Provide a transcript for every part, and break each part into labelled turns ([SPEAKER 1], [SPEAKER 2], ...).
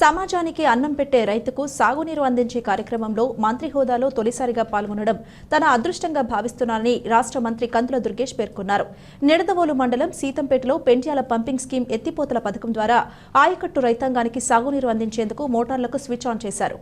[SPEAKER 1] సమాజానికి అన్నం పెట్టే రైతుకు సాగునీరు అందించే కార్యక్రమంలో మంత్రి హోదాలో తొలిసారిగా పాల్గొనడం తన అదృష్టంగా భావిస్తున్నానని రాష్ట్ర మంత్రి కందుల దుర్గేష్ పేర్కొన్నారు. నిడదవోలు మండలం సీతంపేటలో పెంట్యాల పంపింగ్ స్కీమ్ ఎత్తిపోతల పథకం ద్వారా ఆయకట్టు రైతాంగానికి సాగునీరు అందించేందుకు మోటార్లకు స్విచ్ ఆన్ చేశారు.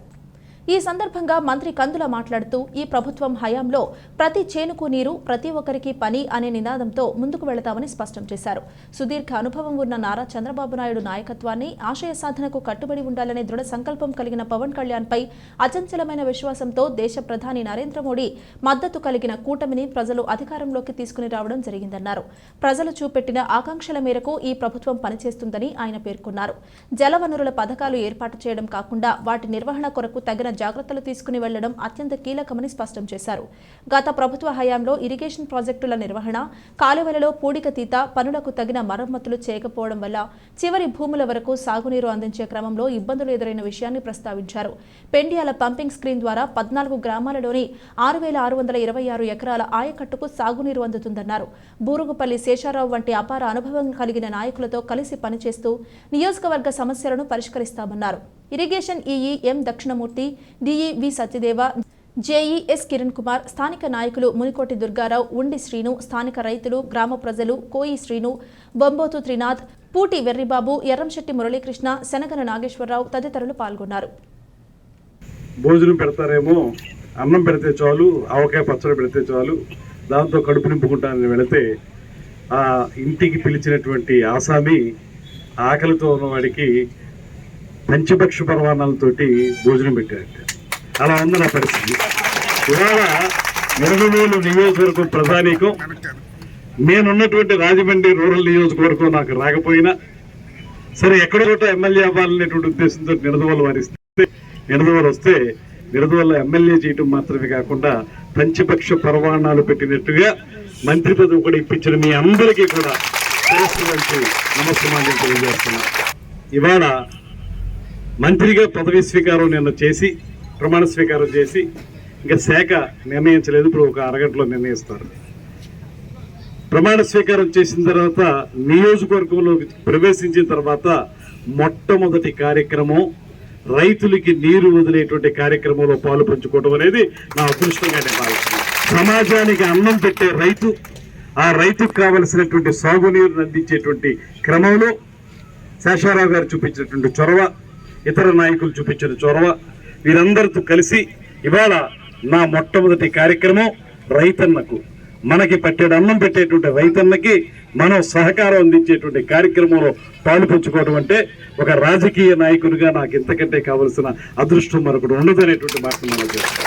[SPEAKER 1] ఈ సందర్భంగా మంత్రి కందుల మాట్లాడుతూ ఈ ప్రభుత్వం హయాంలో ప్రతి చేనుకు నీరు ప్రతి ఒక్కరికి పని అనే నినాదంతో ముందుకు వెళతామని స్పష్టం చేశారు. సుదీర్ఘ అనుభవం ఉన్న నారా చంద్రబాబు నాయుడు నాయకత్వాన్ని ఆశయ సాధనకు కట్టుబడి ఉండాలనే దృఢ సంకల్పం కలిగిన పవన్ కళ్యాణ్ పై అచంచలమైన విశ్వాసంతో దేశ ప్రధాని నరేంద్ర మోడీ మద్దతు కలిగిన కూటమిని ప్రజలు అధికారంలోకి తీసుకుని రావడం జరిగిందన్నారు. ప్రజలు చూపెట్టిన ఆకాంక్షల మేరకు ఈ ప్రభుత్వం పనిచేస్తుందని ఆయన పేర్కొన్నారు. జలవనరుల పథకాలు ఏర్పాటు చేయడం కాకుండా వాటి నిర్వహణ కొరకు తగిన జాగ్రత్తలు తీసుకుని వెళ్ళడం అత్యంత కీలకమని స్పష్టం చేశారు. గత ప్రభుత్వ హయాంలో ఇరిగేషన్ ప్రాజెక్టుల నిర్వహణ కాలువలలో పూడికతీత పనులకు తగిన మరమ్మతులు చేయకపోవడం వల్ల చివరి భూముల వరకు సాగునీరు అందించే క్రమంలో ఇబ్బందులు ఎదురైన విషయాన్ని ప్రస్తావించారు. పెండియాల పంపింగ్ స్క్రీన్ ద్వారా పద్నాలుగు గ్రామాలలోని ఆరు వేల ఆరు వందల ఇరవై ఆరు ఎకరాల ఆయకట్టుకు సాగునీరు అందుతుందన్నారు. బూరుగుపల్లి శేషారావు వంటి అపార అనుభవం కలిగిన నాయకులతో కలిసి పనిచేస్తూ నియోజకవర్గ సమస్యలను పరిష్కరిస్తామన్నారు. Irrigation EE M Dakshinamurthy DE V Satyadeva JEs Kiran Kumar స్థానిక నాయకులు మునికోటి దుర్గారావు ఉండి శ్రీను స్థానిక రైతులు గ్రామ ప్రజలు కోయి శ్రీను బొంబోతు త్రినాథ్ పూటి వెర్రిబాబు ఎర్రంశెట్టి మురళీకృష్ణ శనగన నాగేశ్వరరావు తదితరులు పాల్గొన్నారు.
[SPEAKER 2] భోజనం పెడతారేమో అన్నం పెడితే చాలు ఆవకాయ పచ్చడి పెడితే చాలు దాంతో కడుపు నింపుకుంటానని వెళితే ఆ ఇంటికి పిలిచినటువంటి ఆసామి ఆకలితో ఉన్నవాడికి పంచపక్ష పరమాణాలతోటి భోజనం పెట్టారట. అలా ఉంది నా పరిస్థితి. ఇవాళ నిరమవేలు నియోజకవర్గం ప్రధానికం. నేనున్నటువంటి రాజమండ్రి రూరల్ నియోజకవర్గం నాకు రాకపోయినా సరే ఎక్కడ చోట ఎమ్మెల్యే అవ్వాలనేటువంటి ఉద్దేశంతో నిడదవోలు వారిస్తే నిడదవోలు వస్తే నిడదవోలు ఎమ్మెల్యే చేయటం మాత్రమే కాకుండా పంచపక్ష పరమాణాలు పెట్టినట్టుగా మంత్రి పదవి కూడా ఇప్పించిన మీ అందరికీ కూడా నమస్కారం తెలియజేస్తున్నా ఇవాళ మంత్రిగా పదవి స్వీకారం నిన్న చేసి ప్రమాణ స్వీకారం చేసి ఇంకా శాఖ నిర్ణయించలేదు. ఇప్పుడు ఒక అరగంటలో నిర్ణయిస్తారు. ప్రమాణ స్వీకారం చేసిన తర్వాత నియోజకవర్గంలో ప్రవేశించిన తర్వాత మొట్టమొదటి కార్యక్రమం రైతులకి నీరు వదిలేటువంటి కార్యక్రమంలో పాలు పంచుకోవడం అనేది నా అదృష్టంగా నేను భావిస్తున్నాను. సమాజానికి అన్నం పెట్టే రైతు ఆ రైతుకు కావలసినటువంటి సాగునీరును అందించేటువంటి క్రమంలో శేషారావు గారు చూపించినటువంటి చొరవ ఇతర నాయకులు చూపించిన చొరవ వీరందరితో కలిసి ఇవాళ నా మొట్టమొదటి కార్యక్రమం రైతన్నకు మనకి పట్టేడు అన్నం పెట్టేటువంటి రైతన్నకి మనం సహకారం అందించేటువంటి కార్యక్రమంలో పాలుపంచుకోవడం అంటే ఒక రాజకీయ నాయకునిగా నాకు ఇంతకంటే కావలసిన అదృష్టం మరొకటి ఉండదనేటువంటి మాట మనం చేస్తాం